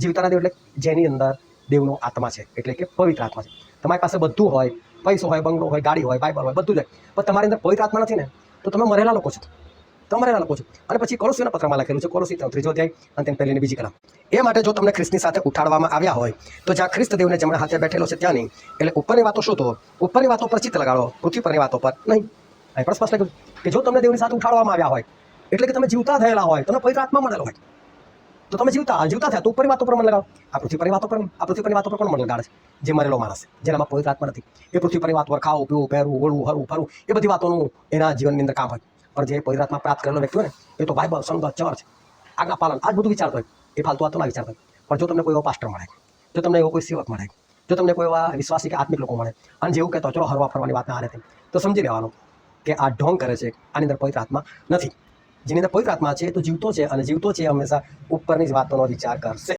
જીવતાના દેવ એટલે જેની અંદર દેવનો આત્મા છે, એટલે કે પવિત્ર આત્મા છે. તમારી પાસે બધું હોય, પૈસો હોય, બંગલો હોય, ગાડી હોય, બાઇબલ હોય, બધું જ હોય. પણ તમારી અંદર પવિત્ર આત્મા નથી ને, તો તમે મરેલા લોકો છો. તમે મરેલા લોકો છો. અને પછી કોલોસીના પત્રમાં લખેલું છે, કોલોસી ત્રીજો અધ્યાય, અને તેની પહેલીની બીજી કલમ. એ માટે જો તમને ખ્રિસ્તની સાથે ઉઠાડવામાં આવ્યા હોય, તો જ્યાં ખ્રિસ્ત દેવને જમણા હાથે બેઠેલો છે ત્યાં નહીં એટલે ઉપરની વાતો શોધો, ઉપરની વાતો પર ચિત્ત લગાડો પૃથ્વી પરની વાતો પર નહીં. અહીં પણ સ્પષ્ટ કે જો તમને દેવની સાથે ઉઠાડવામાં આવ્યા હોય, એટલે કે તમે જીવતા થયેલા હોય તમને પવિત્ર આત્મા મળેલો હોય તો તમે જીવતા જીવતા થયા, તો ઉપરની વાતો પર મન લગાવો. આ પૃથ્વી પરની વાતો પર, આ પૃથ્વી પરની વાતો પર પણ મન લગાડે છે. જે મરેલો માણસ છે, જેનામાં પવિત્ર આત્મા નથી. એ પૃથ્વી પરની વાતો પર ખાવું, પીવું, પહેરવું, ઓળવું, હરવું, ફરવું, એ બધી વાતોનું એના જીવનની અંદર કામ હોય. પણ જે પવિત્ર આત્મા પ્રાપ્ત કરેલો વ્યક્તિ હોય ને, એ તો બાઇબલ સંગત, ચર્ચ, આજ્ઞા પાલન, આ જ બધું વિચારતો હોય. એ ફાલતુ વાતો ના વિચારતો હોય. પણ જો તમને કોઈ એવો પાસ્ટર મળે, જો તમને એવો કોઈ સેવક મળે, જો તમને કોઈ એવા વિશ્વાસી કે આત્મિક લોકો મળે, અને જેવું કહેતો ચલો, હરવા ફરવાની વાત ના હારે તો સમજી લેવાનું કે આ ઢોંગ કરે છે, આની અંદર પવિત્ર આત્મા નથી. જેની અંદર પવિત્ર આત્મા છે, તો જીવતો છે અને જીવતો છે હંમેશા ઉપરની જ વાતોનો વિચાર કરશે.